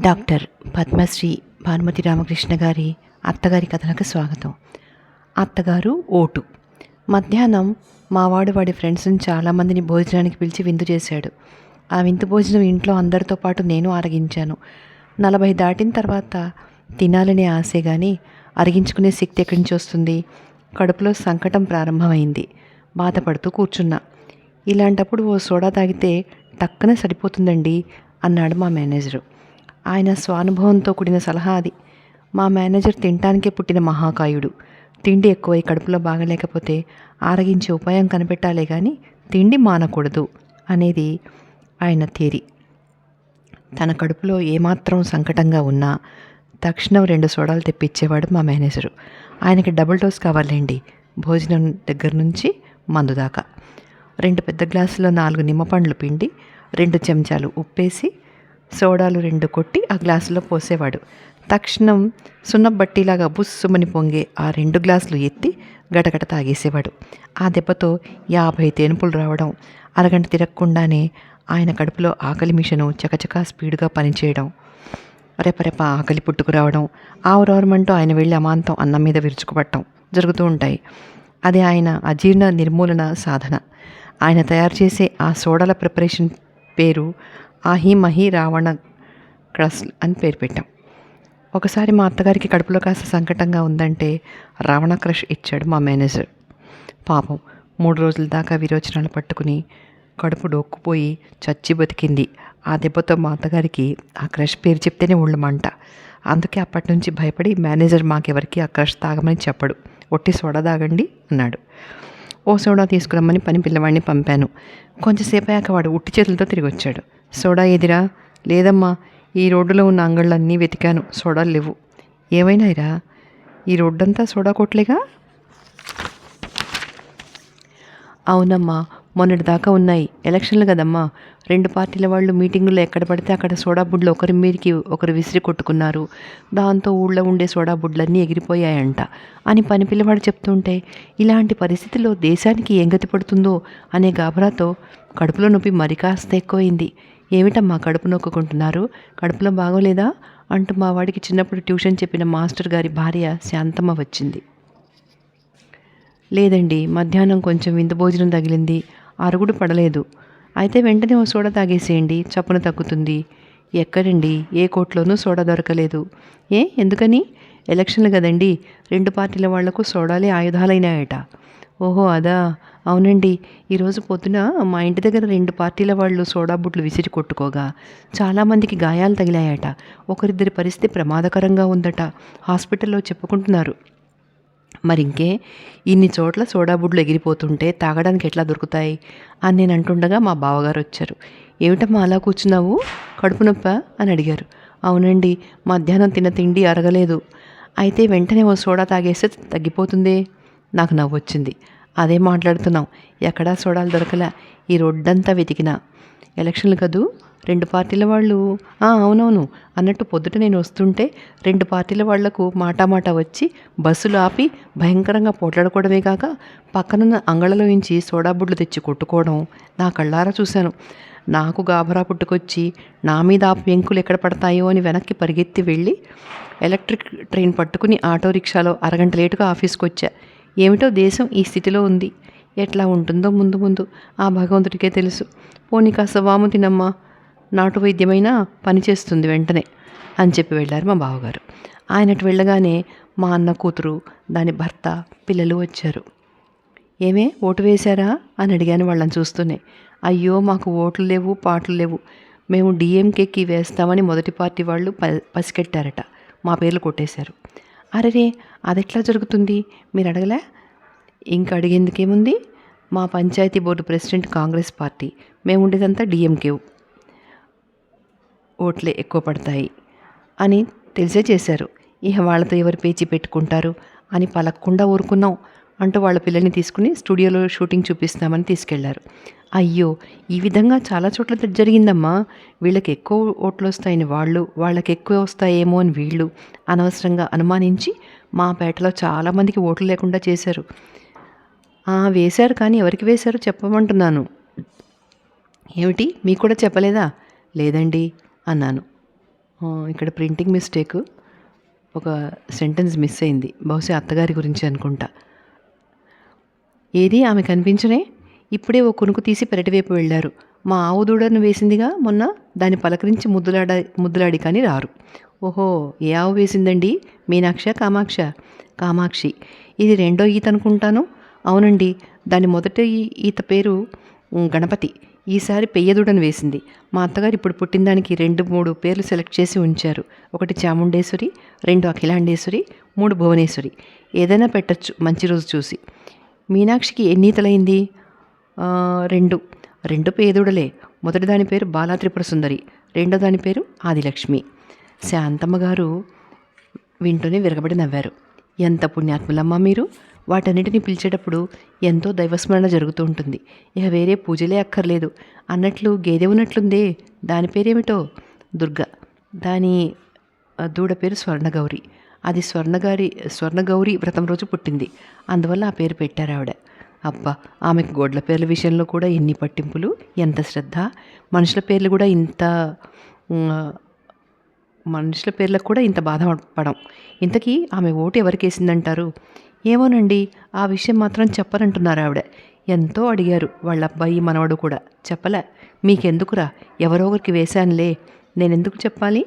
Doctor Padmashri Bhanumathi Ramakrishna గారి అత్తగారి కథలకు స్వాగతం. అత్తగారు ఓటు. మధ్యాహ్నం మావాడు వాడి ఫ్రెండ్స్ని చాలామందిని భోజనానికి పిలిచి విందు చేశాడు. ఆ విందు భోజనం ఇంట్లో అందరితో పాటు నేను అరగించాను నలభై దాటిన తర్వాత తినాలనే ఆశే కానీ అరిగించుకునే శక్తి ఎక్కడి నుంచి వస్తుంది? కడుపులో సంకటం ప్రారంభమైంది. బాధపడుతూ కూర్చున్నా. ఇలాంటప్పుడు ఓ సోడా తాగితే టక్కన సరిపోతుందండి అన్నాడు మా మేనేజరు. ఆయన స్వానుభవంతో కూడిన సలహా అది. మా మేనేజర్ తినటానికే పుట్టిన మహాకాయుడు. తిండి ఎక్కువై కడుపులో బాగలేకపోతే ఆరగించే ఉపాయం కనిపెట్టాలే కానీ తిండి మానకూడదు అనేది ఆయన థియరీ. తన కడుపులో ఏమాత్రం సంకటంగా ఉన్నా తక్షణం రెండు సోడాలు తెప్పించేవాడు మా మేనేజరు. ఆయనకి డబుల్ డోస్ కావాలండి భోజనం దగ్గర నుంచి మందు దాకా. రెండు పెద్ద గ్లాసులో నాలుగు నిమ్మపండ్లు పిండి రెండు చెంచాలు ఉప్పేసి సోడాలు రెండు కొట్టి ఆ గ్లాసులో పోసేవాడు. తక్షణం సున్నబట్టిలాగా బుస్సుమని పొంగే ఆ రెండు గ్లాసులు ఎత్తి గటగట తాగేసేవాడు. ఆ దెబ్బతో యాభై తేనుపులు రావడం అరగంట తిరగకుండానే ఆయన కడుపులో ఆకలి మిషను చకచకా స్పీడ్గా పనిచేయడం రెపరెప ఆకలి పుట్టుకురావడం ఆవురవరమంటూ ఆయన వెళ్ళి అమాంతం అన్నం మీద విరుచుకుపట్టడం జరుగుతూ ఉంటాయి. అది ఆయన అజీర్ణ నిర్మూలన సాధన. ఆయన తయారు చేసే ఆ సోడాల ప్రిపరేషన్ పేరు ఆహిమహి రావణ క్రస్ అని పేరు పెట్టాం. ఒకసారి మా అత్తగారికి కడుపులో కాస్త సంకటంగా ఉందంటే రావణ క్రష్ ఇచ్చాడు మా మేనేజర్. పాపం మూడు రోజుల దాకా విరోచనాలు పట్టుకుని కడుపు డొక్కుపోయి చచ్చి బతికింది. ఆ దెబ్బతో మా అత్తగారికి ఆ క్రష్ పేరు చెప్తేనే ఒళ్ళు మంట. అందుకే అప్పటి నుంచి భయపడి మేనేజర్ మాకెవరికి ఆ క్రష్ తాగమని చెప్పడు. ఒట్టి సోడా తాగండి అన్నాడు. ఓ సోడా తీసుకురమ్మని పని పిల్లవాడిని పంపాను. కొంచెంసేపు అయ్యాక వాడు ఉట్టి చేతులతో తిరిగి వచ్చాడు సోడా ఎదిరా లేదమ్మా ఈ రోడ్డులో ఉన్న అంగళ్ళన్నీ వెతికాను. సోడాలు లేవు. ఏమైనాయిరా ఈ రోడ్డంతా సోడా కొట్లేగా? అవునమ్మా మొన్నటి దాకా ఉన్నాయి. ఎలక్షన్లు కదమ్మా. రెండు పార్టీల వాళ్ళు మీటింగుల్లో ఎక్కడ పడితే అక్కడ సోడా బుడ్లు ఒకరి మీదకి ఒకరు విసిరి కొట్టుకున్నారు. దాంతో ఊళ్ళో ఉండే సోడా బుడ్లన్నీ ఎగిరిపోయాయంట. అని పని పిల్లవాడు చెప్తుంటే ఇలాంటి పరిస్థితిలో దేశానికి ఏం గతి పడుతుందో అనే గాబరాతో కడుపులో నొప్పి మరి కాస్త ఎక్కువైంది. ఏమిటమ్మా కడుపు నొక్కుంటున్నారు కడుపులో బాగోలేదా? అంటూ మా వాడికి చిన్నప్పుడు ట్యూషన్ చెప్పిన మాస్టర్ గారి భార్య శాంతమ్మ వచ్చింది. లేదండి మధ్యాహ్నం కొంచెం విందు భోజనం తగిలింది. అరుగుడు పడలేదు. అయితే వెంటనే ఓ సోడా తాగేసేయండి. చప్పున తగ్గుతుంది. ఎక్కడండి? ఏ కోట్లోనూ సోడా దొరకలేదు. ఏ? ఎందుకని? ఎలక్షన్లు కదండి. రెండు పార్టీల వాళ్ళకు సోడాలే ఆయుధాలైనాయట. ఓహో అదా? అవునండి. ఈరోజు పొద్దున మా ఇంటి దగ్గర రెండు పార్టీల వాళ్ళు సోడా బుట్లు విసిరి కొట్టుకోగా చాలామందికి గాయాలు తగిలాయట. ఒకరిద్దరి పరిస్థితి ప్రమాదకరంగా ఉందట. హాస్పిటల్లో చెప్పుకుంటున్నారు. మరి ఇంకే ఇన్ని చోట్ల సోడా బుడ్లు ఎగిరిపోతుంటే తాగడానికి ఎట్లా దొరుకుతాయి అని నేను అంటుండగా మా బావగారు వచ్చారు. ఏమిటమ్మా అలా కూర్చున్నావు? కడుపు నొప్ప? అని అడిగారు. అవునండి మధ్యాహ్నం తిన్న తిండి అరగలేదు. అయితే వెంటనే ఓ సోడా తాగేస్తే తగ్గిపోతుందే? నాకు నవ్వొచ్చింది. అదే మాట్లాడుతున్నాం. ఎక్కడా సోడాలు దొరకలా. ఈ రోడ్డంతా వెతికినా. ఎలక్షన్లు కదూ? రెండు పార్టీల వాళ్ళు. అవునవును. అన్నట్టు పొద్దుట నేను వస్తుంటే రెండు పార్టీల వాళ్ళకు మాటామాట వచ్చి బస్సులు ఆపి భయంకరంగా పోట్లాడుకోవడమే కాక పక్కనున్న అంగళలో నుంచి సోడా బుడ్లు తెచ్చి కొట్టుకోవడం నా కళ్ళారా చూశాను. నాకు గాభరా పుట్టుకొచ్చి నా మీద ఆ పెంకులు ఎక్కడ పడతాయో అని వెనక్కి పరిగెత్తి వెళ్ళి ఎలక్ట్రిక్ ట్రైన్ పట్టుకుని ఆటో రిక్షాలో అరగంట లేటుగా ఆఫీస్కి వచ్చా ఏమిటో దేశం ఈ స్థితిలో ఉంది. ఎట్లా ఉంటుందో ముందు ముందు ఆ భగవంతుడికే తెలుసు. పోనీ కాస్త వాము తినమ్మా. నాటు వైద్యమైనా పనిచేస్తుంది వెంటనే అని చెప్పి వెళ్ళారు మా బావగారు. ఆయనటు వెళ్ళగానే మా అన్న కూతురు దాని భర్త పిల్లలు వచ్చారు. ఏమే ఓటు వేశారా? అని అడిగాను వాళ్ళని చూస్తూనే. అయ్యో మాకు ఓట్లు లేవు పాటలు లేవు. మేము డిఎంకేకి వేస్తామని మొదటి పార్టీ వాళ్ళు ప పసికెట్టారట మా పేర్లు కొట్టేశారు. అరెరే అదెట్లా జరుగుతుంది? మీరు అడగలే? ఇంక అడిగేందుకేముంది? మా panchayat board president Congress party. మేము ఉండేదంతా డిఎంకే ఓట్లే ఎక్కువ పడతాయి అని తెలిసే చేశారు. ఇహ వాళ్ళతో ఎవరు పేచి పెట్టుకుంటారు అని పలక్కుండా ఊరుకున్నాం అంటూ వాళ్ళ పిల్లల్ని తీసుకుని స్టూడియోలో షూటింగ్ చూపిస్తామని తీసుకెళ్ళారు. అయ్యో ఈ విధంగా చాలా చోట్ల జరిగిందమ్మా. వీళ్ళకి ఎక్కువ ఓట్లు వస్తాయని వాళ్ళు వాళ్ళకి ఎక్కువ వస్తాయేమో అని వీళ్ళు అనవసరంగా అనుమానించి మా పేటలో చాలామందికి ఓట్లు లేకుండా చేశారు. వేశారు కానీ ఎవరికి వేశారు చెప్పమంటున్నాను. ఏమిటి? మీకు కూడా చెప్పలేదా? లేదండి. అన్నాను. ఇక్కడ ప్రింటింగ్ మిస్టేక్ ఒక సెంటెన్స్ మిస్ అయింది. బహుశా అత్తగారి గురించి అనుకుంటా. ఏది? ఆమె కనిపించనే? ఇప్పుడే ఓ కొనుకు తీసి పెరటివైపు వెళ్ళారు. మా ఆవు దూడను వేసిందిగా మొన్న దాన్ని పలకరించి ముద్దులాడ ముద్దులాడి కానీ రారు. ఓహో ఏ ఆవు వేసిందండి? మీనాక్ష కామాక్ష? కామాక్షి. ఇది రెండో ఈత అనుకుంటాను. అవునండి దాని మొదటి ఈత పేరు గణపతి. ఈసారి పెయ్యదూడను వేసింది. మా అత్తగారు ఇప్పుడు పుట్టిన దానికి రెండు మూడు పేర్లు సెలెక్ట్ చేసి ఉంచారు. ఒకటి చాముండేశ్వరి రెండు అఖిలాండేశ్వరి మూడు భువనేశ్వరి. ఏదైనా పెట్టచ్చు మంచి రోజు చూసి. మీనాక్షికి ఎన్ని ఈతలైంది? రెండు. రెండు పేదుడలే మొదటి దాని పేరు బాలా త్రిపుర సుందరి. రెండో దాని పేరు ఆదిలక్ష్మి. శాంతమ్మ గారు వింటూనే విరగబడి నవ్వారు. ఎంత పుణ్యాత్ములమ్మా మీరు. వాటన్నిటిని పిలిచేటప్పుడు ఎంతో దైవస్మరణ జరుగుతూ ఉంటుంది. ఇక వేరే పూజలే అక్కర్లేదు. అన్నట్లు గేదె ఉన్నట్లుందే దాని పేరేమిటో? దుర్గ. దాని దూడ పేరు స్వర్ణగౌరి. అది స్వర్ణగారి స్వర్ణగౌరి వ్రతం రోజు పుట్టింది. అందువల్ల ఆ పేరు పెట్టారు ఆవిడ అబ్బా! ఆమెకు గోడ్ల పేర్ల విషయంలో కూడా ఎన్ని పట్టింపులు? ఎంత శ్రద్ధ? మనుషుల పేర్లు కూడా ఇంత మనుషుల పేర్లకు కూడా ఇంత బాధపడం ఇంతకీ ఆమె ఓటు ఎవరికేసిందంటారు ఏమోనండి ఆ విషయం మాత్రం చెప్పరంటున్నారు ఆవిడ. ఎంతో అడిగారు వాళ్ళ అబ్బాయి మనవడు కూడా. చెప్పలే మీకెందుకురా? ఎవరో ఒకరికి వేశానులే. నేనెందుకు చెప్పాలి?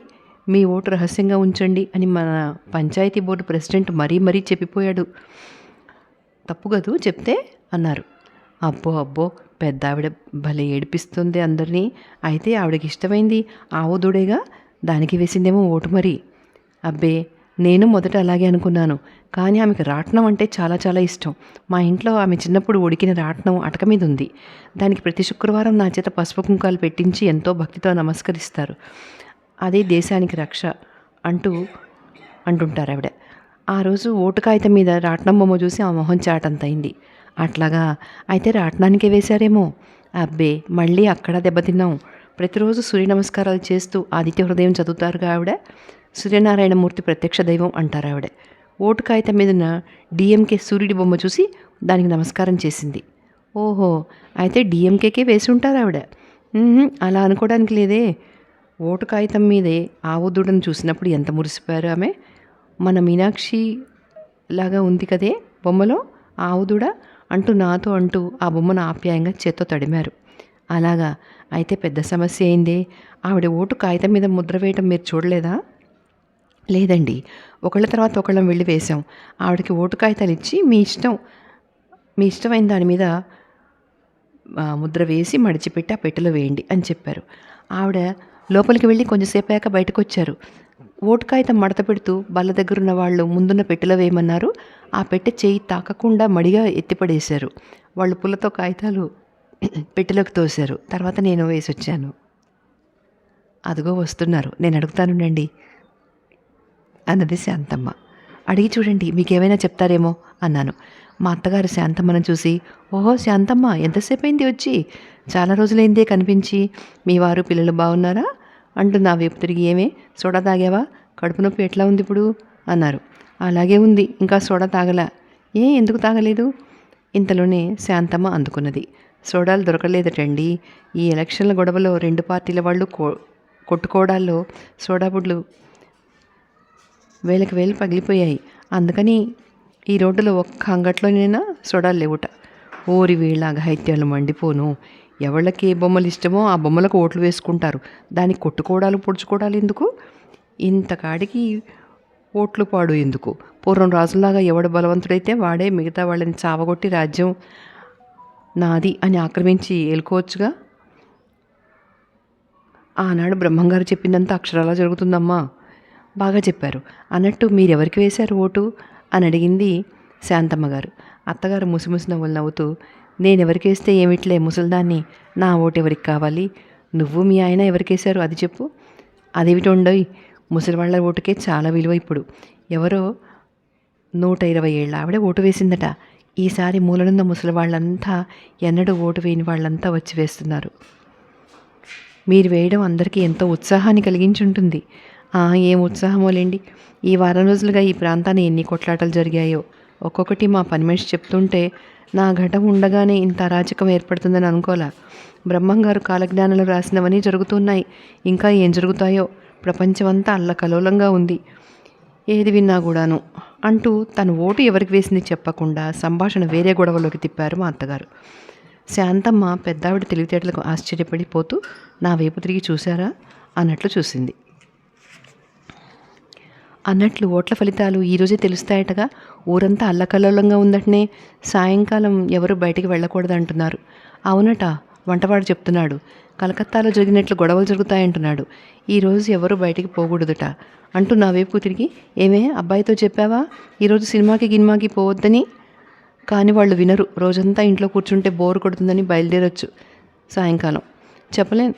మీ ఓటు రహస్యంగా ఉంచండి అని మన పంచాయతీ బోర్డు ప్రెసిడెంట్ మరీ మరీ చెప్పిపోయాడు. తప్పు కదూ చెప్తే? అన్నారు. అబ్బో అబ్బో పెద్ద ఆవిడ భలే ఏడిపిస్తుంది అందరినీ. అయితే ఆవిడకి ఇష్టమైంది ఆవు దానికి వేసిందేమో ఓటు మరి. అబ్బే నేను మొదట అలాగే అనుకున్నాను. కానీ ఆమెకు రాట్నం అంటే చాలా చాలా ఇష్టం. మా ఇంట్లో ఆమె చిన్నప్పుడు ఉడికిన రాట్నం అటక మీద ఉంది. దానికి ప్రతి శుక్రవారం నా చేత పసుపు కుంకాలు పెట్టించి ఎంతో భక్తితో నమస్కరిస్తారు. అదే దేశానికి రక్ష అంటూ అంటుంటారు ఆవిడ. ఆ రోజు ఓటు కాగితం మీద రాట్నం బొమ్మ చూసి ఆ మొహం చాటంతయింది. అట్లాగా అయితే రాట్నానికే వేశారేమో. అబ్బే మళ్ళీ అక్కడ దెబ్బతిన్నాం. ప్రతిరోజు సూర్య నమస్కారాలు చేస్తూ ఆదిత్య హృదయం చదువుతారుగా ఆవిడ. సూర్యనారాయణమూర్తి ప్రత్యక్ష దైవం అంటారు ఆవిడ. ఓటు కాగితం మీదన డిఎంకే సూర్యుడి బొమ్మ చూసి దానికి నమస్కారం చేసింది. ఓహో అయితే డిఎంకేకే వేసి ఉంటారు ఆవిడ అలా అనుకోవడానికి లేదే. ఓటు కాగితం మీదే ఆవు దూడను చూసినప్పుడు ఎంత మురిసిపోయారు ఆమె? మన మీనాక్షి లాగా ఉంది కదే బొమ్మలో? ఆవు దూడ? అంటూ నాతో అంటూ ఆ బొమ్మను ఆప్యాయంగా చేత్తో తడిమారు. అలాగా. అయితే పెద్ద సమస్య అయిందే. ఆవిడ ఓటు కాగితం మీద ముద్ర వేయటం మీరు చూడలేదా? లేదండి. ఒకళ్ళ తర్వాత ఒకళ్ళం వెళ్ళి వేశాం. ఆవిడకి ఓటు కాగితాలు ఇచ్చి మీ ఇష్టం మీ ఇష్టమైన దాని మీద ముద్ర వేసి మడిచిపెట్టి ఆ పెట్టెలో వేయండి అని చెప్పారు. ఆవిడ లోపలికి వెళ్ళి కొంచెంసేపు అయ్యాక బయటకు వచ్చారు ఓటు కాగితం మడత పెడుతూ బల్ల దగ్గర ఉన్న వాళ్ళు ముందున్న పెట్టెలో వేయమన్నారు. ఆ పెట్టె చేయి తాకకుండా మడిగా ఎత్తిపడేశారు. వాళ్ళు పుల్లతో కాగితాలు పెట్టెలోకి తోశారు. తర్వాత నేను వేసి వచ్చాను అదిగో వస్తున్నారు. నేను అడుగుతానుండండి అన్నది శాంతమ్మ. అడిగి చూడండి మీకేమైనా చెప్తారేమో అన్నాను. మా అత్తగారు శాంతమ్మను చూసి ఓహో శాంతమ్మ ఎంతసేపు అయింది వచ్చి? చాలా రోజులైందే కనిపించి మీ వారు పిల్లలు బాగున్నారా? అంటూ నా వైపు తిరిగి ఏమే సోడా తాగావా? కడుపు నొప్పి ఎట్లా ఉంది ఇప్పుడు? అన్నారు. అలాగే ఉంది ఇంకా సోడా తాగలా. ఏ ఎందుకు తాగలేదు? ఇంతలోనే శాంతమ్మ అందుకున్నది. సోడాలు దొరకలేదటండి. ఈ ఎలక్షన్ల గొడవలో రెండు పార్టీల వాళ్ళు కో కొట్టుకోవడాల్లో సోడాబుడ్లు వేలకు వేలు పగిలిపోయాయి. అందుకని ఈ రోడ్డులో ఒక్క అంగట్లోనైనా సోడాలు లేవుట. ఓరి వీళ్ళ అఘాయిత్యాలు మండిపోను. ఎవళ్ళకి ఏ బొమ్మలు ఇష్టమో ఆ బొమ్మలకు ఓట్లు వేసుకుంటారు. దానికి కొట్టుకోవడాలు పొడుచుకోవడాలు ఎందుకు? ఇంతకాడికి ఓట్లు పాడు ఎందుకు? పూర్వం రాజులాగా ఎవడు బలవంతుడైతే వాడే మిగతా వాళ్ళని చావగొట్టి రాజ్యం నాది అని ఆక్రమించి ఏలుకోవచ్చుగా? ఆనాడు బ్రహ్మంగారు చెప్పిందంతా అక్షరాలా జరుగుతుందమ్మా. బాగా చెప్పారు. అన్నట్టు మీరెవరికి వేశారు ఓటు? అని అడిగింది శాంతమ్మ గారు అత్తగారు ముసిముసి నవ్వులు నవ్వుతూ నేనెవరికి వేస్తే ఏమిట్లే ముసల్దాన్ని? నా ఓటు ఎవరికి కావాలి? నువ్వు మీ ఆయన ఎవరికేశారు అది చెప్పు. అదేమిటి ఉండవు ముసలివాళ్ళ ఓటుకే చాలా విలువ ఇప్పుడు. ఎవరో నూట ఇరవై ఏళ్ళ ఆవిడ ఓటు వేసిందట. ఈసారి మూలనున్న ముసలి వాళ్ళంతా ఎన్నడూ ఓటు వేయని వాళ్ళంతా వచ్చి వేస్తున్నారు. మీరు వేయడం అందరికీ ఎంతో ఉత్సాహాన్ని కలిగించి ఉంటుంది. ఆ, ఏం ఈ వారం రోజులుగా ఈ ప్రాంతాన్ని ఎన్ని కొట్లాటలు జరిగాయో. ఒక్కొక్కటి మా పని మనిషి చెప్తుంటే నా ఘటం ఉండగానే ఇంత అరాచకం ఏర్పడుతుందని అనుకోలా. బ్రహ్మంగారు కాలజ్ఞానంలో రాసినవన్నీ జరుగుతున్నాయి. ఇంకా ఏం జరుగుతాయో? ప్రపంచమంతా అల్లకలోలంగా ఉంది. ఏది విన్నా కూడాను అంటూ తను ఓటు ఎవరికి వేసింది చెప్పకుండా సంభాషణ వేరే గొడవలోకి తిప్పారు మా అత్తగారు. శాంతమ్మ పెద్దావిడ తెలివితేటలకు ఆశ్చర్యపడిపోతూ నా వైపు తిరిగి చూశారా? అన్నట్లు చూసింది. అన్నట్లు ఓట్ల ఫలితాలు ఈరోజే తెలుస్తాయటగా? ఊరంతా అల్లకల్లోలంగా ఉందటనే సాయంకాలం ఎవరు బయటికి వెళ్ళకూడదు అంటున్నారు అవునట వంటవాడు చెప్తున్నాడు కలకత్తాలో జరిగినట్లు గొడవలు జరుగుతాయంటున్నాడు. ఈరోజు ఎవరు బయటికి పోకూడదుట. అంటూ నా వైపు తిరిగి ఏమే అబ్బాయితో చెప్పావా? ఈరోజు సినిమాకి గినిమాకి పోవద్దని? కానీ వాళ్ళు వినరు. రోజంతా ఇంట్లో కూర్చుంటే బోర్ కొడుతుందని బయలుదేరొచ్చు సాయంకాలం. చెప్పలేను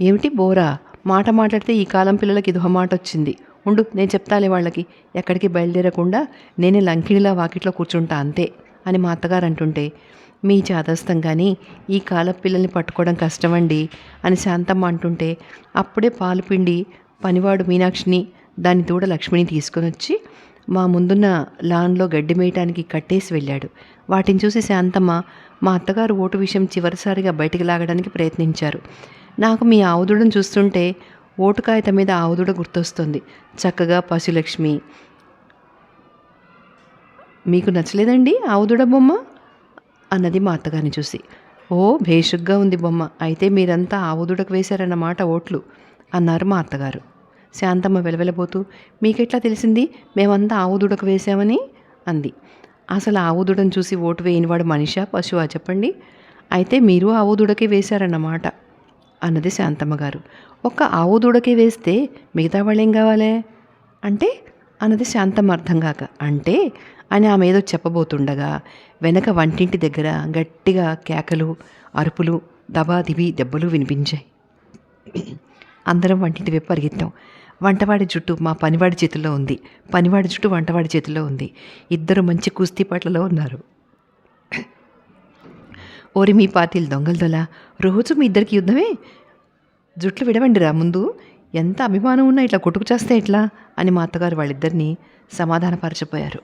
ఏమిటి బోరా? మాట మాట్లాడితే ఈ కాలం పిల్లలకి ఇదొక మాట వచ్చింది. ఉండు నేను చెప్తాలే వాళ్ళకి. ఎక్కడికి బయలుదేరకుండా నేనే లంకిడిలా వాకిట్లో కూర్చుంటా అంతే అని మా అత్తగారు అంటుంటే మీ చాదస్తం కానీ ఈ కాల పిల్లల్ని పట్టుకోవడం కష్టమండి అని శాంతమ్మ అంటుంటే అప్పుడే పాలు పిండి పనివాడు మీనాక్షిని దాని దూడ లక్ష్మిని తీసుకొని వచ్చి మా ముందున్న లాన్లో గడ్డి మేయటానికి కట్టేసి వెళ్ళాడు. వాటిని చూసి శాంతమ్మ మా అత్తగారు ఓటు విషయం చివరిసారిగా బయటికి లాగడానికి ప్రయత్నించారు. నాకు మీ ఆవుదుడను చూస్తుంటే ఓటు కాగితం మీద ఆవుదుడ గుర్తొస్తుంది. చక్కగా పశులక్ష్మి. మీకు నచ్చలేదండి ఆవుదుడ బొమ్మ? అన్నది మా అత్తగారిని చూసి. ఓ భేషుగ్గా ఉంది బొమ్మ. అయితే మీరంతా ఆవుదుడకు వేశారన్నమాట ఓట్లు అన్నారు మా అత్తగారు. శాంతమ్మ వెలవెలబోతూ మీకెట్లా తెలిసింది? మేమంతా ఆవుదుడకు వేశామని? అంది. అసలు ఆవుదుడను చూసి ఓటు వేయనివాడు మనిషా పశువా చెప్పండి? అయితే మీరు ఆవుదుడకే వేశారన్నమాట అన్నది శాంతమ్మ గారు ఒక్క ఆవు దూడకే వేస్తే మిగతా వాళ్ళేం కావాలే? అంటే? అన్నది శాంతమ్మ అర్థం కాక. అంటే? అని ఆమె ఏదో చెప్పబోతుండగా వెనక వంటింటి దగ్గర గట్టిగా కేకలు అరుపులు దబాదిబి దెబ్బలు వినిపించాయి. అందరం వంటింటి వైపు పరిగెత్తాం. వంటవాడి జుట్టు మా పనివాడి చేతుల్లో ఉంది. పనివాడి జుట్టు వంటవాడి చేతిలో ఉంది. ఇద్దరు మంచి కుస్తీ పాటలలో ఉన్నారు. ఓరి మీ పార్టీలు దొంగలు దొల రోజు మీ ఇద్దరికి యుద్ధమే? జుట్లు విడవండిరా ముందు. ఎంత అభిమానం ఉన్నా ఇట్లా కొట్టుకు చేస్తే ఎట్లా? అని మా అత్తగారు వాళ్ళిద్దరినీ సమాధానపరచపోయారు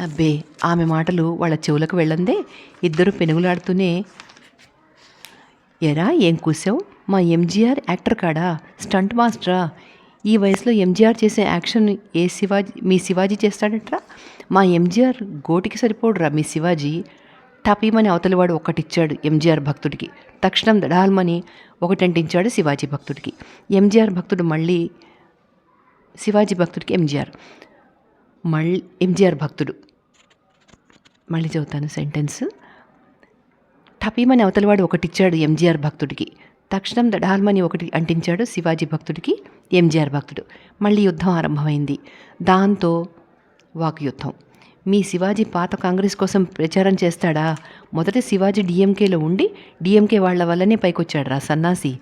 అబ్బే ఆమె మాటలు వాళ్ళ చెవులకు వెళ్ళందే. ఇద్దరు పెనుగులాడుతూనే ఎరా ఏం కూసావు? మా ఎంజీఆర్ యాక్టర్ కాడా? స్టంట్ మాస్టరా? ఈ వయసులో ఎంజీఆర్ చేసే యాక్షన్ ఏ శివాజీ మీ శివాజీ చేస్తాడట్రా? మా ఎంజీఆర్ గోటికి సరిపోడురా మీ శివాజీ. టపీమని అవతలివాడు ఒకటిచ్చాడు ఎంజీఆర్ భక్తుడికి. తక్షణం దడాల్మని ఒకటంటించాడు శివాజీ భక్తుడికి. ఎంజీఆర్ భక్తుడు మళ్ళీ శివాజీ భక్తుడికి ఎంజీఆర్. మళ్ళీ ఎంజీఆర్ భక్తుడు. మళ్ళీ చదువుతాను సెంటెన్స్ టపీమని అవతలవాడు ఒకటిచ్చాడు ఎంజీఆర్ భక్తుడికి. తక్షణం దడాల్మని ఒకటి అంటించాడు శివాజీ భక్తుడికి ఎంజీఆర్ భక్తుడు. మళ్ళీ యుద్ధం ఆరంభమైంది. దాంతో వాక్ యుద్ధం మీ శివాజీ పాత కాంగ్రెస్ కోసం ప్రచారం చేస్తాడా? మొదట శివాజీ డిఎంకేలో ఉండి డిఎంకే వాళ్ళ వల్లనే పైకొచ్చాడు రా సన్నాసి.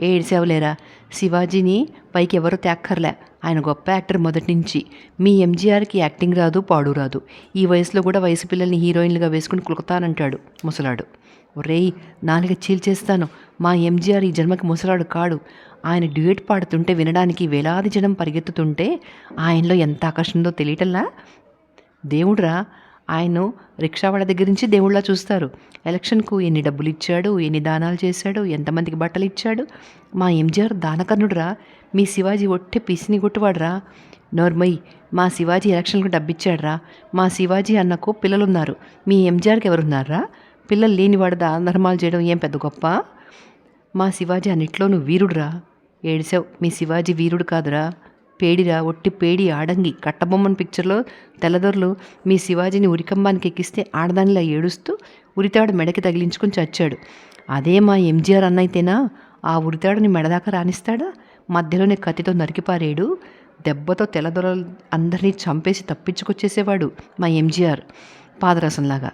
ఏడ్సేవలేరా శివాజీని పైకి ఎవరు తేక్కర్లే. ఆయన గొప్ప యాక్టర్ మొదటి నుంచి. మీ ఎంజీఆర్కి యాక్టింగ్ రాదు పాడు రాదు. ఈ వయసులో కూడా వయసు పిల్లల్ని హీరోయిన్లుగా వేసుకుని కులుకుతానంటాడు ముసలాడు. ఒరేయ్ నాలుగ చీల్చేస్తాను. మా ఎంజీఆర్ ఈ జన్మకి ముసలాడు కాడు. ఆయన డ్యూయట్ పాడుతుంటే వినడానికి వేలాది జనం పరిగెత్తుతుంటే ఆయనలో ఎంత ఆకర్షణ ఉందో తెలియటంలా? దేవుడురా ఆయన రిక్షా వాళ్ళ దగ్గర నుంచి దేవుళ్ళ చూస్తారు. ఎలక్షన్కు ఎన్ని డబ్బులు ఇచ్చాడు? ఎన్ని దానాలు చేశాడు? ఎంతమందికి బట్టలు ఇచ్చాడు? మా ఎంజీఆర్ దానకర్ణుడురా. మీ శివాజీ ఒట్టే పిసిని కొట్టువాడురా. నోర్మయ్ మా శివాజీ ఎలక్షన్లకు డబ్బిచ్చాడురా. మా శివాజీ అన్నకు పిల్లలున్నారు. మీ ఎంజీఆర్కి ఎవరున్నారా? పిల్లలు లేనివాడు దాన ధర్మాలు చేయడం ఏం పెద్ద గొప్ప? మా శివాజీ అన్నిట్లోనూ వీరుడురా. ఏడిసావు. మీ శివాజీ వీరుడు కాదురా. పేడిరా ఒట్టి పేడి ఆడంగి. కట్టబొమ్మన్ పిక్చర్లో తెల్లదొరలు మీ శివాజీని ఉరికంబానికి ఎక్కిస్తే ఆడదానిలా ఏడుస్తూ ఉరితాడు మెడకి తగిలించుకొని చచ్చాడు. అదే మా ఎంజీఆర్ అన్నైతేనా ఆ ఉరితాడుని మెడదాకా రాణిస్తాడా మధ్యలోనే కత్తితో నరికిపారేడు. దెబ్బతో తెల్లదొర అందరినీ చంపేసి తప్పించుకొచ్చేసేవాడు మా ఎంజీఆర్ పాదరసంలాగా.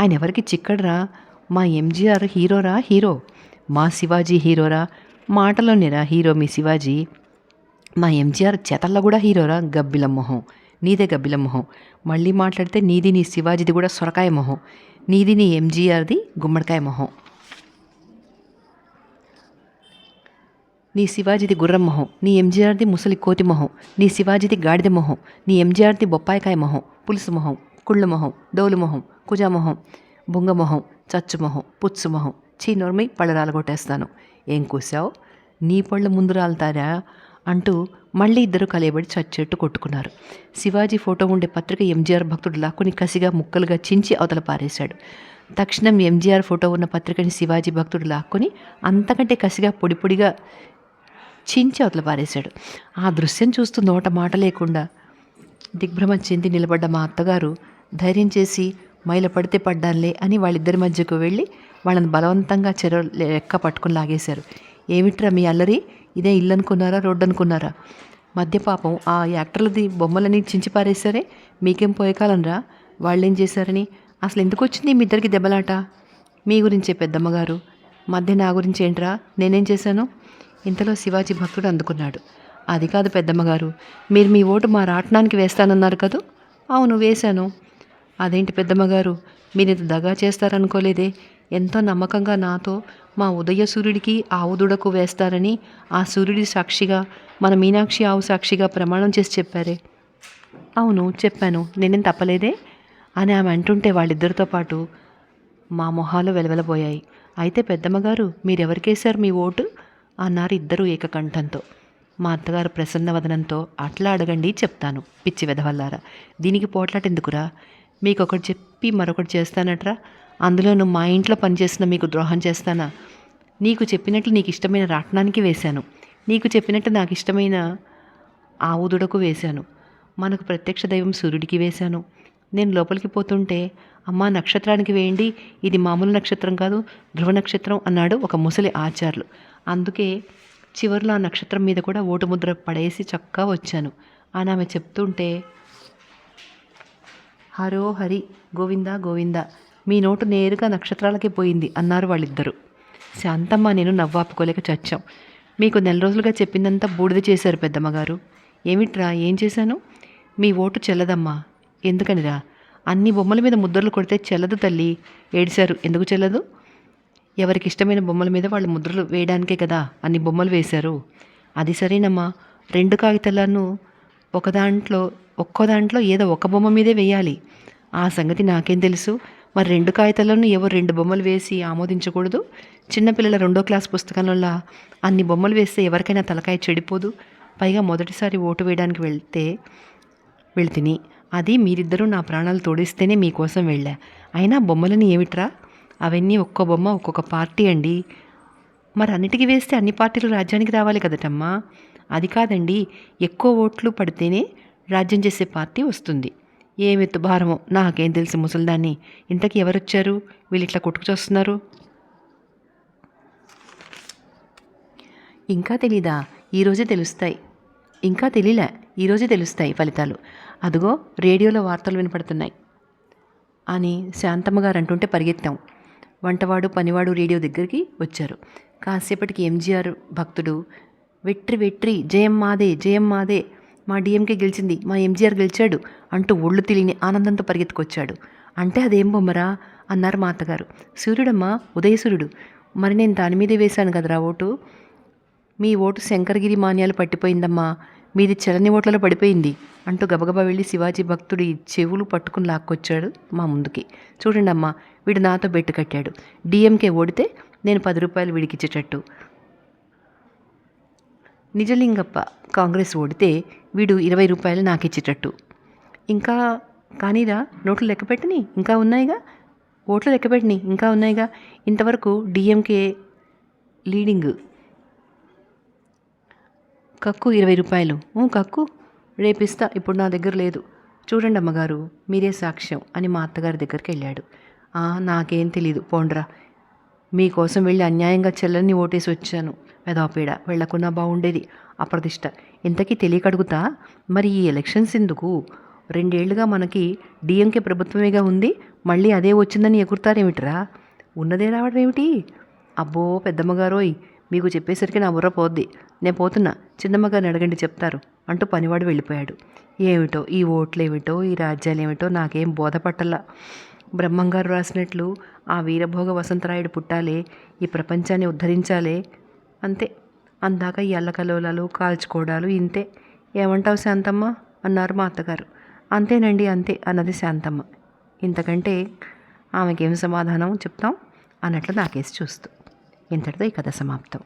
ఆయన ఎవరికి చిక్కడరా? మా ఎంజీఆర్ హీరోరా హీరో? మా శివాజీ హీరోరా? మాటలోనేరా హీరో మీ శివాజీ? మా ఎంజీఆర్ చేతల్లో కూడా హీరోరా? గబ్బిల మొహం. నీదే గబ్బిల మొహం. మళ్ళీ మాట్లాడితే నీది నీ శివాజీది కూడా సొరకాయ మొహం. నీది నీ ఎంజీఆర్ది గుమ్మడికాయ మొహం. నీ శివాజీది గుర్రం మొహం. నీ ఎంజీఆర్ది ముసలి కోతి మొహం. నీ శివాజీది గాడిద మొహం. నీ ఎంజీఆర్ది బొప్పాయికాయ మొహం. పులుసు మొహం. కుళ్ళు మొహం. డౌలు మొహం. కుజా మొహం. బుంగ మొహం. చచ్చు మొహం. పుచ్చు మొహం. చీ నోర్మి పళ్ళు రాలగొట్టేస్తాను ఏం కూసావు? నీ పళ్ళు ముందు రాలుతారా? అంటూ మళ్ళీ ఇద్దరు కలయబడి చచ్చేట్టు కొట్టుకున్నారు. శివాజీ ఫోటో ఉండే పత్రిక ఎంజీఆర్ భక్తుడు లాక్కుని కసిగా ముక్కలుగా చించి అవతల పారేశాడు. తక్షణం ఎంజీఆర్ ఫోటో ఉన్న పత్రికని శివాజీ భక్తుడు లాక్కొని అంతకంటే కసిగా పొడి పొడిగా చించి అవతల పారేశాడు. ఆ దృశ్యం చూస్తూ నోట మాట లేకుండా దిగ్భ్రమ చెంది నిలబడ్డ మా అత్తగారు ధైర్యం చేసి మైల పడితే పడ్డానులే అని వాళ్ళిద్దరి మధ్యకు వెళ్ళి వాళ్ళని బలవంతంగా చెర లెక్క పట్టుకుని లాగేశారు. ఏమిట్రా మీ అల్లరి? ఇదే ఇల్లు అనుకున్నారా రోడ్డు అనుకున్నారా మధ్య పాపం ఆ యాక్టర్లది బొమ్మలని చించిపారేశారే? మీకేం పోయే కాలంరా వాళ్ళేం చేశారని? అసలు ఎందుకు వచ్చింది మీ ఇద్దరికి దెబ్బలాట? మీ గురించే పెద్దమ్మగారు. మధ్య నా గురించి ఏంట్రా నేనేం చేశాను? ఇంతలో శివాజీ భక్తుడు అందుకున్నాడు. అది కాదు పెద్దమ్మగారు మీరు మీ ఓటు మా రాట్నానికి వేస్తానన్నారు కదూ? అవును వేశాను. అదేంటి పెద్దమ్మగారు మీరు ఇంత దగా చేస్తారనుకోలేదే? ఎంతో నమ్మకంగా నాతో మా ఉదయ సూర్యుడికి ఆవు దుడకు వేస్తారని ఆ సూర్యుడి సాక్షిగా మన మీనాక్షి ఆవు సాక్షిగా ప్రమాణం చేసి చెప్పారే. అవును చెప్పాను. నేనేం తప్పలేదే? అని ఆమె అంటుంటే వాళ్ళిద్దరితో పాటు మా మొహాలు వెలవెలబోయాయి. అయితే పెద్దమ్మగారు మీరెవరికేశారు మీ ఓటు? అన్నారు ఇద్దరూ ఏకకంఠంతో. మా అత్తగారు ప్రసన్న వదనంతో అట్లా అడగండి చెప్తాను పిచ్చి వెదవల్లారా దీనికి పోట్లాటెందుకురా? మీకు ఒకటి చెప్పి మరొకటి చేస్తానట్రా? అందులోనూ మా ఇంట్లో పనిచేసిన మీకు ద్రోహం చేస్తానా? నీకు చెప్పినట్లు నీకు ఇష్టమైన రాట్నానికి వేశాను. నీకు చెప్పినట్టు నాకు ఇష్టమైన ఆవుదుడకు వేశాను. మనకు ప్రత్యక్ష దైవం సూర్యుడికి వేశాను. నేను లోపలికి పోతుంటే అమ్మా నక్షత్రానికి వేయండి. ఇది మామూలు నక్షత్రం కాదు ధ్రువ నక్షత్రం అన్నాడు ఒక ముసలి ఆచార్యులు. అందుకే చివరిలో ఆ నక్షత్రం మీద కూడా ఓటు ముద్ర పడేసి చక్కగా వచ్చాను. అని ఆమె చెప్తుంటే హరో హరి గోవింద గోవింద మీ నోటు నేరుగా నక్షత్రాలకి పోయింది అన్నారు వాళ్ళిద్దరూ. శాంతమ్మ నేను నవ్వాపుకోలేక చచ్చాం. మీకు నెల రోజులుగా చెప్పిందంతా బూడిద చేశారు పెద్దమ్మగారు. ఏమిట్రా ఏం చేశాను? మీ ఓటు చెల్లదమ్మా. ఎందుకనిరా? అన్ని బొమ్మల మీద ముద్రలు కొడితే చెల్లదు తల్లి. ఏడిశారు. ఎందుకు చెల్లదు? ఎవరికి ఇష్టమైన బొమ్మల మీద వాళ్ళు ముద్రలు వేయడానికే కదా అన్ని బొమ్మలు వేశారు. అది సరేనమ్మా. రెండు కాగితాలను ఒక దాంట్లో ఒక్కో దాంట్లో ఏదో ఒక బొమ్మ మీదే వేయాలి. ఆ సంగతి నాకేం తెలుసు? మరి రెండు కాగితాలను ఎవరు రెండు బొమ్మలు వేసి ఆమోదించకూడదు? చిన్నపిల్లల రెండో క్లాస్ పుస్తకంలో అన్ని బొమ్మలు వేస్తే ఎవరికైనా తలకాయ చెడిపోదు. పైగా మొదటిసారి ఓటు వేయడానికి వెళ్తే వెళ్తిని. అది మీరిద్దరూ నా ప్రాణాలు తోడిస్తేనే మీకోసం వెళ్ళా. అయినా బొమ్మలని ఏమిట్రా? అవన్నీ ఒక్కో బొమ్మ ఒక్కొక్క పార్టీ అండి. మరి అన్నిటికీ వేస్తే అన్ని పార్టీలు రాజ్యానికి రావాలి కదటమ్మా? అది కాదండి ఎక్కువ ఓట్లు పడితేనే రాజ్యం చేసే పార్టీ వస్తుంది. ఏమెత్తు భారమో? నాకేం తెలుసు ముసల్దాన్ని. ఇంతకీ ఎవరొచ్చారు? వీళ్ళు ఇట్లా కొట్టుకు చూస్తున్నారు ఇంకా తెలీదా? ఈరోజే తెలుస్తాయి. ఇంకా తెలియలే ఈరోజే తెలుస్తాయి ఫలితాలు. అదిగో రేడియోలో వార్తలు వినపడుతున్నాయి. అని శాంతమ్మ గారు అంటుంటే పరిగెత్తాం. వంటవాడు పనివాడు రేడియో దగ్గరికి వచ్చారు. కాసేపటికి ఎంజీఆర్ భక్తుడు వెట్రి వెట్రి జయం మాదే జయం మాదే మా డిఎంకే గెలిచింది మా ఎంజీఆర్ గెలిచాడు అంటూ ఒళ్ళు తెలియని ఆనందంతో పరిగెత్తుకొచ్చాడు. అంటే అదేం బొమ్మరా? అన్నారు మా అత్తగారు సూర్యుడమ్మా ఉదయసూర్యుడు. మరి నేను దాని మీదే వేశాను కదరా ఓటు? మీ ఓటు శంకరగిరి మాన్యాలు పట్టిపోయిందమ్మా. మీది చలని ఓట్లలో పడిపోయింది అంటూ గబగబా వెళ్ళి శివాజీ భక్తుడి చెవులు పట్టుకుని లాక్కొచ్చాడు మా ముందుకి. చూడండి అమ్మా వీడు నాతో బెట్టు కట్టాడు. డిఎంకే ఓడితే నేను పది రూపాయలు వీడికిచ్చేటట్టు. నిజలింగప్ప కాంగ్రెస్ ఓడితే వీడు ఇరవై రూపాయలు నాకు ఇచ్చేటట్టు. ఇంకా కానీరా నోట్లు లెక్క పెట్టని ఇంకా ఉన్నాయిగా? ఓట్లు లెక్క పెట్టని ఇంకా ఉన్నాయిగా? ఇంతవరకు డిఎంకే లీడింగ్. కక్కు ఇరవై రూపాయలు. కక్కు? రేపిస్తా ఇప్పుడు నా దగ్గర లేదు. చూడండి అమ్మగారు మీరే సాక్ష్యం అని మా అత్తగారి దగ్గరికి వెళ్ళాడు. నాకేం తెలీదు పోండ్రా. మీకోసం వెళ్ళి అన్యాయంగా చెల్లని ఓటేసి వచ్చాను. వెదాపేడ వెళ్ళకున్నా బాగుండేది అప్రతిష్ట ఇంతకీ తెలియక అడుగుతా మరి ఈ ఎలక్షన్స్ ఎందుకు? రెండేళ్ళుగా మనకి డిఎంకే ప్రభుత్వమేగా ఉంది. మళ్ళీ అదే వచ్చిందని ఎగురుతారేమిట్రా? ఉన్నదే రావడం ఏమిటి? అబ్బో పెద్దమ్మగారోయ్ మీకు చెప్పేసరికి నా బుర్ర పోద్ది. నేను పోతున్నా. చిన్నమ్మగారిని అడగండి చెప్తారు అంటూ పనివాడు వెళ్ళిపోయాడు. ఏమిటో ఈ ఓట్లేమిటో ఈ రాజ్యాలేమిటో నాకేం బోధపట్టలా బ్రహ్మంగారు రాసినట్లు ఆ వీరభోగ వసంతరాయుడు పుట్టాలే ఈ ప్రపంచాన్ని ఉద్ధరించాలే. అంతే. అందాక ఈ కాల్చుకోవడాలు ఇంతే. ఏమంటావు శాంతమ్మ? అన్నారు మా అత్తగారు. అంతేనండి అంతే అన్నది శాంతమ్మ. ఇంతకంటే ఆమెకేం సమాధానం చెప్తాం? అన్నట్లు నాకేసి చూస్తూ. ఇంతటితో ఈ కథ సమాప్తం.